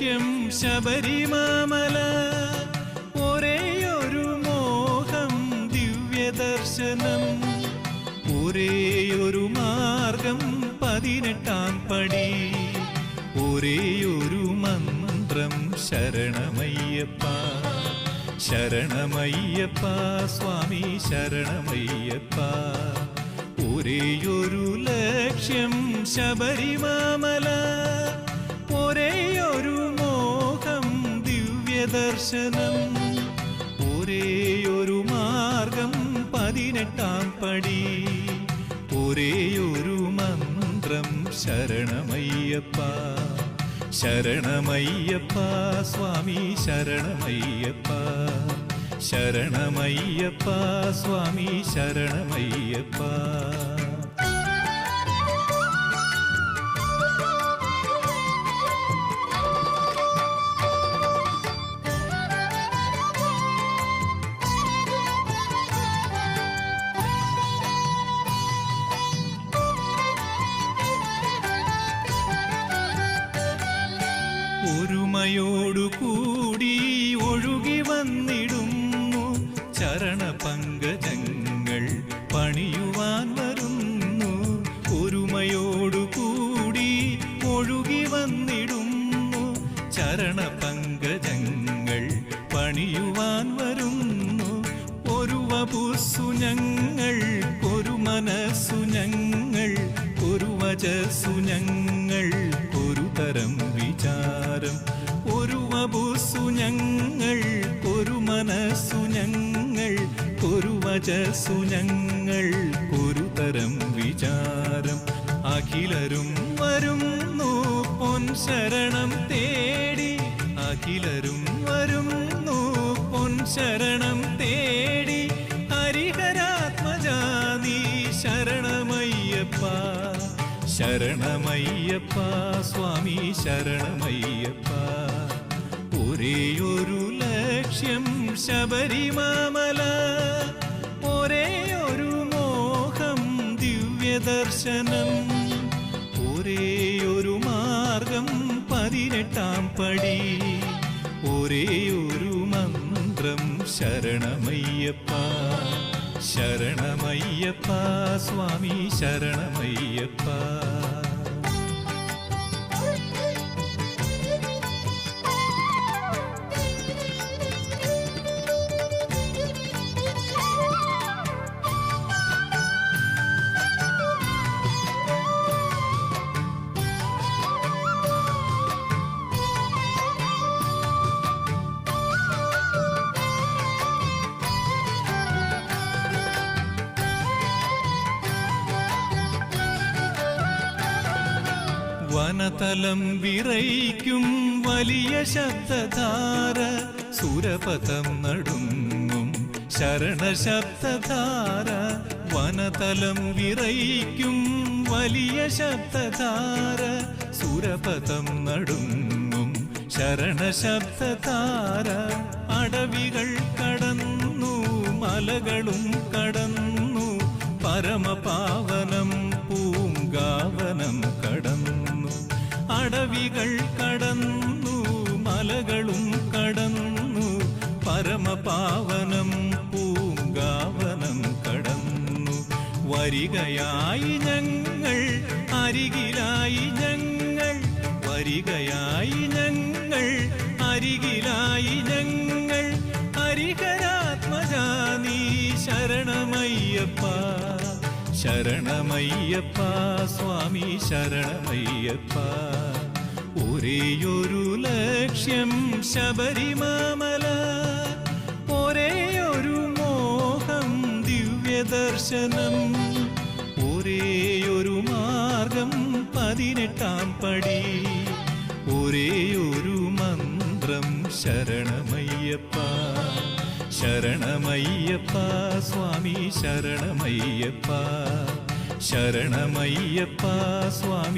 ലക്ഷ്യം ശബരിമാമല. ഒരേയൊരു മോഹം ദിവ്യദർശനം. ഒരേയൊരു മാർഗം പതിനെട്ടാം പടി. ഒരേയൊരു മന്ത്രം ശരണമയ്യപ്പ. ശരണമയ്യപ്പ സ്വാമി ശരണമയ്യപ്പ. ഒരേയൊരു ലക്ഷ്യം ശബരിമാമല. ദിവ്യദർശനം ഒരേയൊരു മാർഗം പതിനെട്ടാം പടി. ഒരേയൊരു മന്ത്രം ശരണമയ്യപ്പ. ശരണമയ്യപ്പ സ്വാമി ശരണമയ്യപ്പ. ശരണമയ്യപ്പ സ്വാമി ശരണമയ്യപ്പ. ഒരുമയോടുകൂടി ഒഴുകി വന്നിടുന്നു. ചരണപങ്കജങ്ങൾ പണിയുവാൻ വരുന്നു. ഒരുമയോടുകൂടി ഒഴുകി വന്നിടുന്നു. ചരണപങ്കജങ്ങൾ പണിയുവാൻ വരുന്നു. ഒരു വപുസ്സു ഞങ്ങൾ ഒരു മനസ്സു ഞങ്ങൾ ഒരു വചസ്സു ഞങ്ങൾ തരം വിചാരം. ഒരു വപുസ്സു ഞങ്ങൾ ഒരു മനസ്സു ഞങ്ങൾ ഒരു വചസ്സു ഞങ്ങൾ ഒരു തരം വിചാരം. അഖിലരും വരുന്നു പൊൻ ശരണം തേടി. അഖിലരും വരുന്നു പൊൻ ശരണം തേടി. ഹരിഹരാത്മജാതി ശരണമയ്യപ്പ. ശരണമയ്യപ്പ സ്വാമി ശരണമയ്യപ്പ. ഒരേയൊരു ലക്ഷ്യം ശബരിമാമല. ഒരേയൊരു മോഹം ദിവ്യദർശനം. ഒരേയൊരു മാർഗം പതിനെട്ടാം പടി. ഒരേയൊരു മന്ത്രം ശരണമയ്യപ്പ. ശരണമയ്യപ്പ സ്വാമി ശരണമയ്യപ്പ. വനതലം വിറയ്ക്കും വലിയ ശബ്ദധാര. സുരപഥം നടുങ്ങും ശരണശബ്ദധാര വനതലം വിറയ്ക്കും വലിയ ശബ്ദധാര. സുരപഥം നടുങ്ങും ശരണശബ്ദധാര അടവികൾ കടന്നു മലകളും കടന്നു. പരമപാവനം അടവികൾ കടന്നു മലകളും കടന്നു പരമപാവനം പൂങ്കാവനം കടന്നു. വരികയായി ഞങ്ങൾ അരികിലായി ഞങ്ങൾ വരികയായി ഞങ്ങൾ അരികിലായി ഞങ്ങൾ. ഹരിഹരാത്മജാ നീ ശരണമയ്യപ്പ ശരണമയ്യപ്പ സ്വാമി ശരണമയ്യപ്പ. ഒരേയൊരു ലക്ഷ്യം ശബരിമാമല ഒരേയൊരു മോഹം ദിവ്യദർശനം ഒരേയൊരു മാർഗം പതിനെട്ടാം പടി ഒരേയൊരു മന്ത്രം ശരണമയ്യപ്പ ശരണമയ്യപ്പ സ്വാമി ശരണമയ്യപ്പ ശരണമയ്യപ്പ സ്വാമി